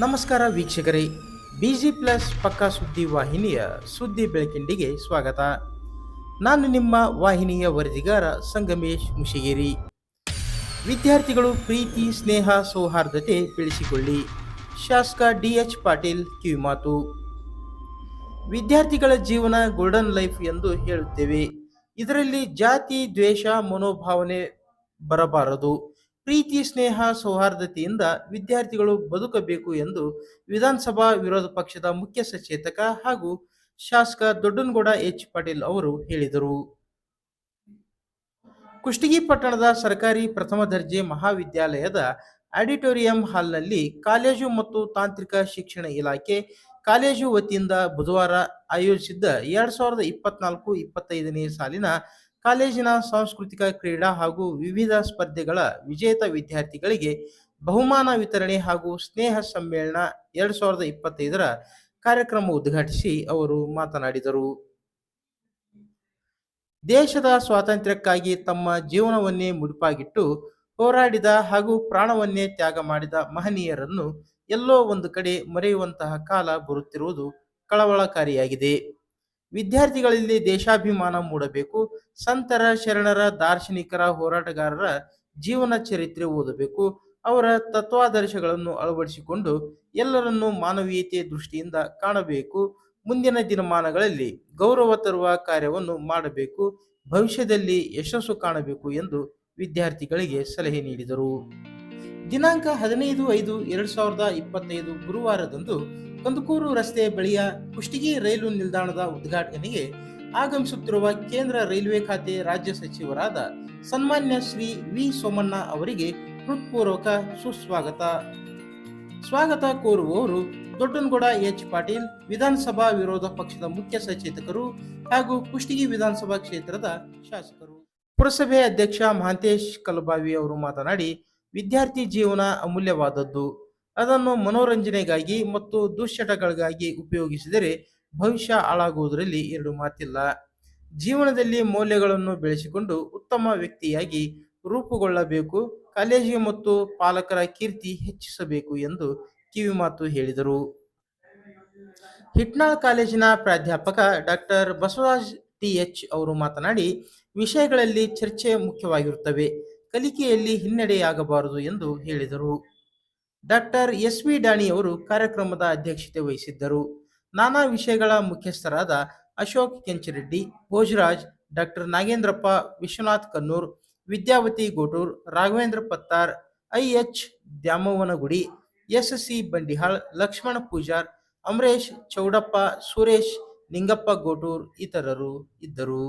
ನಮಸ್ಕಾರ ವೀಕ್ಷಕರೇ. Busy plus ಪಕ್ಕಾ ಸುದ್ದಿ ವಾಹಿನಿಯ ಸುದ್ದಿ ಬೆಳಕಿಂಡಿಗೆ ಸ್ವಾಗತ. ನಾನು ನಿಮ್ಮ ವಾಹಿನಿಯ ವರದಿಗಾರ ಸಂಗಮೇಶ್ ಮುಷಿಗೇರಿ. ವಿದ್ಯಾರ್ಥಿಗಳು ಪ್ರೀತಿ, ಸ್ನೇಹ, ಸೌಹಾರ್ದತೆ ಬೆಳೆಸಿಕೊಳ್ಳಿ. ಶಾಸಕ ಡಿ ಎಚ್ ಪಾಟೀಲ್ ಕಿವಿಮಾತು. ವಿದ್ಯಾರ್ಥಿಗಳ ಜೀವನ ಗೋಲ್ಡನ್ ಲೈಫ್ ಎಂದು ಹೇಳುತ್ತೇವೆ. ಇದರಲ್ಲಿ ಜಾತಿ, ದ್ವೇಷ, ಮನೋಭಾವನೆ ಬರಬಾರದು. ಪ್ರೀತಿ, ಸ್ನೇಹ, ಸೌಹಾರ್ದತೆಯಿಂದ ವಿದ್ಯಾರ್ಥಿಗಳು ಬದುಕಬೇಕು ಎಂದು ವಿಧಾನಸಭಾ ವಿರೋಧ ಪಕ್ಷದ ಮುಖ್ಯ ಸಚೇತಕ ಹಾಗೂ ಶಾಸಕ ದೊಡ್ಡನಗೌಡ ಎಚ್. ಪಾಟೀಲ್ ಅವರು ಹೇಳಿದರು. ಕುಷ್ಟಗಿ ಪಟ್ಟಣದ ಸರ್ಕಾರಿ ಪ್ರಥಮ ದರ್ಜೆ ಮಹಾವಿದ್ಯಾಲಯದ ಆಡಿಟೋರಿಯಂ ಹಾಲ್ನಲ್ಲಿ ಕಾಲೇಜು ಮತ್ತು ತಾಂತ್ರಿಕ ಶಿಕ್ಷಣ ಇಲಾಖೆ ಕಾಲೇಜು ವತಿಯಿಂದ ಬುಧವಾರ ಆಯೋಜಿಸಿದ್ದ ಎರಡ್ ಸಾವಿರದ ಇಪ್ಪತ್ನಾಲ್ಕು ಇಪ್ಪತ್ತೈದನೇ ಸಾಲಿನ ಕಾಲೇಜಿನ ಸಾಂಸ್ಕೃತಿಕ ಕ್ರೀಡಾ ಹಾಗೂ ವಿವಿಧ ಸ್ಪರ್ಧೆಗಳ ವಿಜೇತ ವಿದ್ಯಾರ್ಥಿಗಳಿಗೆ ಬಹುಮಾನ ವಿತರಣೆ ಹಾಗೂ ಸ್ನೇಹ ಸಮ್ಮೇಳನ ಎರಡ್ ಸಾವಿರದ ಇಪ್ಪತ್ತೈದರ ಕಾರ್ಯಕ್ರಮ ಉದ್ಘಾಟಿಸಿ ಅವರು ಮಾತನಾಡಿದರು. ದೇಶದ ಸ್ವಾತಂತ್ರ್ಯಕ್ಕಾಗಿ ತಮ್ಮ ಜೀವನವನ್ನೇ ಮುಡಿಪಾಗಿಟ್ಟು ಹೋರಾಡಿದ ಹಾಗೂ ಪ್ರಾಣವನ್ನೇ ತ್ಯಾಗ ಮಾಡಿದ ಮಹನೀಯರನ್ನು ಎಲ್ಲೋ ಒಂದು ಕಡೆ ಮರೆಯುವಂತಹ ಕಾಲ ಬರುತ್ತಿರುವುದು ಕಳವಳಕಾರಿಯಾಗಿದೆ. ವಿದ್ಯಾರ್ಥಿಗಳಲ್ಲಿ ದೇಶಾಭಿಮಾನ ಮೂಡಬೇಕು, ಸಂತರ, ಶರಣರ, ದಾರ್ಶನಿಕರ, ಹೋರಾಟಗಾರರ ಜೀವನ ಚರಿತ್ರೆ ಓದಬೇಕು, ಅವರ ತತ್ವಾದರ್ಶಗಳನ್ನು ಅಳವಡಿಸಿಕೊಂಡು ಎಲ್ಲರನ್ನೂ ಮಾನವೀಯತೆ ದೃಷ್ಟಿಯಿಂದ ಕಾಣಬೇಕು, ಮುಂದಿನ ದಿನಮಾನಗಳಲ್ಲಿ ಗೌರವ ತರುವ ಕಾರ್ಯವನ್ನು ಮಾಡಬೇಕು, ಭವಿಷ್ಯದಲ್ಲಿ ಯಶಸ್ಸು ಕಾಣಬೇಕು ಎಂದು ವಿದ್ಯಾರ್ಥಿಗಳಿಗೆ ಸಲಹೆ ನೀಡಿದರು. ದಿನಾಂಕ ಹದಿನೈದು ಐದು ಎರಡ್ ಸಾವಿರದ ಇಪ್ಪತ್ತೈದು ಗುರುವಾರದಂದು ಕಂದುಕೂರು ರಸ್ತೆ ಬಳಿಯ ಕುಷ್ಟಗಿ ರೈಲು ನಿಲ್ದಾಣದ ಉದ್ಘಾಟನೆಗೆ ಆಗಮಿಸುತ್ತಿರುವ ಕೇಂದ್ರ ರೈಲ್ವೆ ಖಾತೆ ರಾಜ್ಯ ಸಚಿವರಾದ ಸನ್ಮಾನ್ಯ ಶ್ರೀ ವಿ ಸೋಮಣ್ಣ ಅವರಿಗೆ ಹೃತ್ಪೂರ್ವಕ ಸುಸ್ವಾಗತ. ಸ್ವಾಗತ ಕೋರುವವರು ದೊಡ್ಡನಗೌಡ ಎಚ್ ಪಾಟೀಲ್, ವಿಧಾನಸಭಾ ವಿರೋಧ ಪಕ್ಷದ ಮುಖ್ಯ ಸಚೇತಕರು ಹಾಗೂ ಕುಷ್ಟಗಿ ವಿಧಾನಸಭಾ ಕ್ಷೇತ್ರದ ಶಾಸಕರು. ಪುರಸಭೆ ಅಧ್ಯಕ್ಷ ಮಹಾಂತೇಶ್ ಕಲಬಾವಿ ಅವರು ಮಾತನಾಡಿ, ವಿದ್ಯಾರ್ಥಿ ಜೀವನ ಅಮೂಲ್ಯವಾದದ್ದು. ಅದನ್ನು ಮನೋರಂಜನೆಗಾಗಿ ಮತ್ತು ದುಶ್ಚಟಗಳಿಗಾಗಿ ಉಪಯೋಗಿಸಿದರೆ ಭವಿಷ್ಯ ಹಾಳಾಗುವುದರಲ್ಲಿ ಎರಡು ಮಾತಿಲ್ಲ. ಜೀವನದಲ್ಲಿ ಮೌಲ್ಯಗಳನ್ನು ಬೆಳೆಸಿಕೊಂಡು ಉತ್ತಮ ವ್ಯಕ್ತಿಯಾಗಿ ರೂಪುಗೊಳ್ಳಬೇಕು, ಕಾಲೇಜಿಗೆ ಮತ್ತು ಪಾಲಕರ ಕೀರ್ತಿ ಹೆಚ್ಚಿಸಬೇಕು ಎಂದು ಕಿವಿಮಾತು ಹೇಳಿದರು. ಹಿಟ್ನಾಳ್ ಕಾಲೇಜಿನ ಪ್ರಾಧ್ಯಾಪಕ ಡಾಕ್ಟರ್ ಬಸವರಾಜ್ ಟಿ. ಎಚ್. ಅವರು ಮಾತನಾಡಿ, ವಿಷಯಗಳಲ್ಲಿ ಚರ್ಚೆ ಮುಖ್ಯವಾಗಿರುತ್ತವೆ, ಕಲಿಕೆಯಲ್ಲಿ ಹಿನ್ನಡೆಯಾಗಬಾರದು ಎಂದು ಹೇಳಿದರು. ಡಾಕ್ಟರ್ ಎಸ್ ವಿ ಡಾಣಿ ಅವರು ಕಾರ್ಯಕ್ರಮದ ಅಧ್ಯಕ್ಷತೆ ವಹಿಸಿದ್ದರು. ನಾನಾ ವಿಷಯಗಳ ಮುಖ್ಯಸ್ಥರಾದ Ashok Kenchareddy, Bhojaraj, doctor Nagendrappa, Vishwanath Kannur, Vidyavathi Gotur, Raghavendra Pattar I H Dyamavvanagudi S C Bandihal, Lakshmana Pujar, Amaresh Choudappa, Suresh Ningappa Gotur ಇತರರು ಇದ್ದರು.